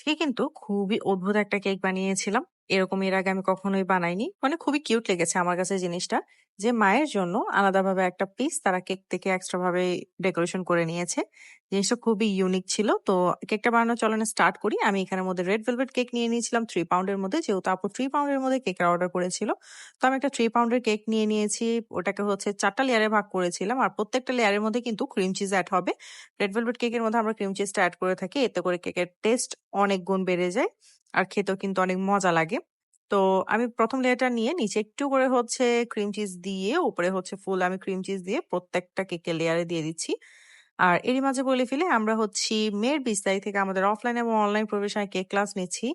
আজকে কিন্তু খুবই অদ্ভুত একটা কেক বানিয়েছিলাম। এরকম এর আগে আমি কখনোই বানাইনি। মানে খুবই কিউট লেগেছে আমার কাছে জিনিসটা। যে মায়ের জন্য আলাদাভাবে একটা পিস তারা কেক থেকে এক্সট্রা ভাবে ডেকোরেশন করে নিয়েছে। জিনিসটা খুবই ইউনিক ছিল। তো কেকটা বানানোর চলনে স্টার্ট করি। আমি এখানের মধ্যে রেড ভেলভেট কেক নিয়ে নিয়েছিলাম থ্রি পাউন্ডের মধ্যে। যেহেতু আপু থ্রি পাউন্ডের মধ্যে কেকের অর্ডার করেছিল। তো আমি একটা থ্রি পাউন্ডের কেক নিয়ে নিয়েছি। ওটাকে হচ্ছে চারটা লেয়ারে ভাগ করেছিলাম। আর প্রত্যেকটা লেয়ারের মধ্যে কিন্তু ক্রিম চিজ অ্যাড হবে। রেড ভেলভেট কেকের মধ্যে আমরা ক্রিম চিজটা অ্যাড করে থাকি। এতে করে কেকের টেস্ট অনেক গুণ বেড়ে যায়। আর খেতেও কিন্তু অনেক মজা লাগে। তো আমি প্রথম লেয়ারটা নিয়ে নিচে একটু করে হচ্ছে ক্রিম চিজ দিয়ে, উপরে হচ্ছে ফুল আমি ক্রিম চিজ দিয়ে প্রত্যেকটা কেকের লেয়ারে দিয়ে দিচ্ছি। আর এরই মাঝে বলে ফেলে আমরা হচ্ছি মেয়ের বিশ তারিখ থেকে আমাদের অফলাইন এবং অনলাইন প্রফেশনাল কেক ক্লাস নিচ্ছি।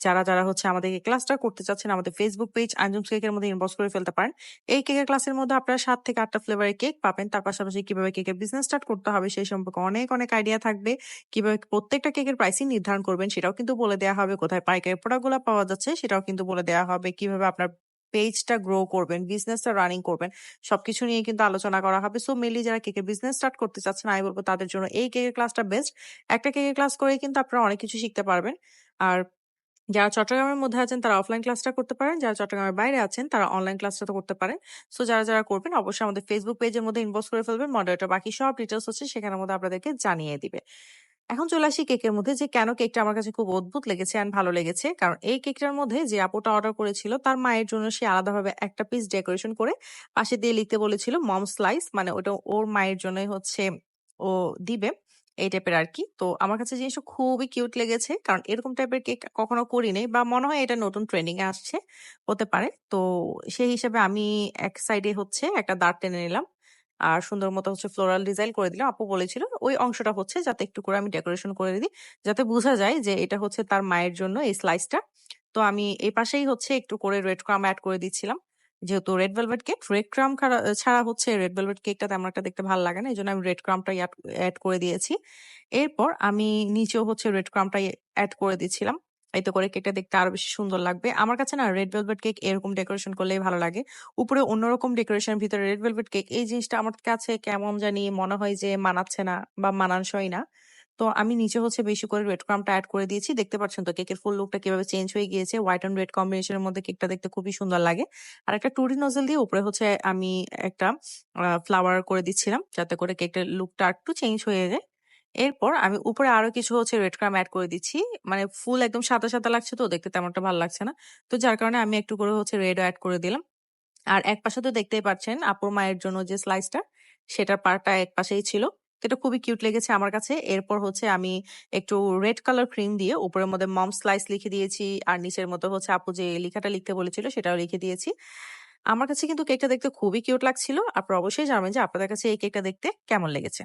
যারা, যারা হচ্ছে আমাদের এই ক্লাসটা করতে চাচ্ছেন আমাদের ফেসবুক পেজ আঞ্জুমস কেকের মধ্যে ইনবক্স করে ফেলতে পারেন। এই কেকের ক্লাসের মধ্যে আপনারা সাত থেকে আটটা ফ্লেভারের কেক পাবেন। তার পাশাপাশি কীভাবে কেকের বিজনেস স্টার্ট করতে হবে সেই সম্পর্কে অনেক, অনেক আইডিয়া থাকবে। কীভাবে প্রত্যেকটা কেকের প্রাইসিং নির্ধারণ করবেন সেটাও কিন্তু বলে দেওয়া হবে। কোথায় পাইকারি প্রোডাক্টগুলা পাওয়া যাচ্ছে সেটাও কিন্তু বলে দেওয়া হবে। কীভাবে আপনার পেজটা গ্রো করবেন, বিজনেসটা রানিং করবেন। সবকিছু নিয়ে কিন্তু আলোচনা করা হবে। সো মেইনলি যারা কেকের বিজনেস স্টার্ট করতে চাচ্ছেন আমি বলব তাদের জন্য এই কেকের ক্লাসটা বেস্ট। একটা কেকের ক্লাস করেই কিন্তু আপনারা অনেক কিছু শিখতে পারবেন। আর যারা চট্টগ্রামের মধ্যে আছেন তারা অফলাইন ক্লাসটা করতে পারেন। যারা চট্টগ্রামের বাইরে আছেন তারা অনলাইন ক্লাসটা তো করতে পারেন। সো যারা, যারা করবেন অবশ্যই আমাদের ফেসবুক পেজের মধ্যে ইনবক্স করে ফেলবেন। মডারেটর বাকি সব ডিটেইলস হচ্ছে সেখানের মধ্যে আপনাদেরকে জানিয়ে দিবে। এখন চলে আসি কেকের মধ্যে যে কেন কেকটা আমার কাছে খুব অদ্ভুত লেগেছে অ্যান্ড ভালো লেগেছে। কারণ এই কেকটার মধ্যে যে আপুটা অর্ডার করেছিল তার মায়ের জন্য সে আলাদাভাবে একটা পিস ডেকোরেশন করে পাশে দিয়ে লিখতে বলেছিল মম স্লাইস মানে ওটা ওর মায়ের জন্যই হচ্ছে ও দিবে। এই টাইপের আর কি তো আমার কাছে জিনিসটা খুবই কিউট লেগেছে। কারণ এরকম টাইপের কেক কখনো করি বা মনে হয় এটা নতুন ট্রেন্ডিং এ আসছে। হতে পারে। তো সেই হিসাবে আমি এক সাইডে হচ্ছে একটা দাঁড় টেনে নিলাম। আর সুন্দর মতো হচ্ছে ফ্লোরাল ডিজাইন করে দিলাম। আপু বলেছিল ওই অংশটা হচ্ছে যাতে একটু করে আমি ডেকোরেশন করে দিই। যাতে বোঝা যায় যে এটা হচ্ছে তার মায়ের জন্য এই স্লাইসটা। তো আমি এই পাশেই হচ্ছে একটু করে রেড ক্রাম্ব অ্যাড করে দিচ্ছিলাম। যেহেতু red velvet cake, red crumb খাড়া ছাড়া হচ্ছে রেড ভেলভেট কেকটা তেমন একটা দেখতে ভালো লাগে না। এই জন্য আমি রেড ক্রাম্বটাই অ্যাড করে দিয়েছি। এরপর আমি নিচেও হচ্ছে রেড ক্রাম্বটাই অ্যাড করে দিচ্ছিলাম। এতে করে কেকটা দেখতে আরও বেশি সুন্দর লাগবে। আমার কাছে না রেড ভেলভেট কেক এরকম ডেকোরেশন করলেই ভালো লাগে। উপরে অন্যরকম ডেকোরেশনের ভিতরে রেড ভেলভেট কেক এই জিনিসটা আমার কাছে কেমন জানি মনে হয় যে মানাচ্ছে না বা মানানসই না। তো আমি নিচে হচ্ছে বেশি করে রেড ক্রাম্বটা অ্যাড করে দিয়েছি। দেখতে পাচ্ছেন তো কেকের ফুল লুকটা কীভাবে চেঞ্জ হয়ে গিয়েছে। হোয়াইট অ্যান্ড রেড কম্বিনেশন এর মধ্যে কেকটা দেখতে খুবই সুন্দর লাগে। আর একটা টুরি নজল দিয়ে উপরে হচ্ছে আমি একটা ফ্লাওয়ার করে দিচ্ছিলাম। যাতে করে কেকটার লুকটা একটু চেঞ্জ হয়ে যায়। এরপর আমি উপরে আরও কিছু হচ্ছে রেড ক্রাম এড করে দিচ্ছি। মানে ফুল একদম সাদা, সাদা লাগছে তো দেখতে তেমন একটা ভালো লাগছে না। তো যার কারণে আমি একটু করে হচ্ছে রেডও এড করে দিলাম। আর একপাশে তো দেখতেই পাচ্ছেন আপুর মায়ের জন্য যে স্লাইসটা সেটার পার্টটা একপাশেই ছিল। এটা খুবই কিউট লেগেছে আমার কাছে। এরপর হচ্ছে আমি একটু রেড কালার ক্রিম দিয়ে উপরের মধ্যে মম স্লাইস লিখে দিয়েছি। আর নিচের মতো হচ্ছে আপু যে লেখাটা লিখতে বলেছিল সেটাও লিখে দিয়েছি। আমার কাছে কিন্তু কেকটা দেখতে খুবই কিউট লাগছিল। আপনারা অবশ্যই জানাবেন যে আপনাদের কাছে এই কেকটা দেখতে কেমন লেগেছে।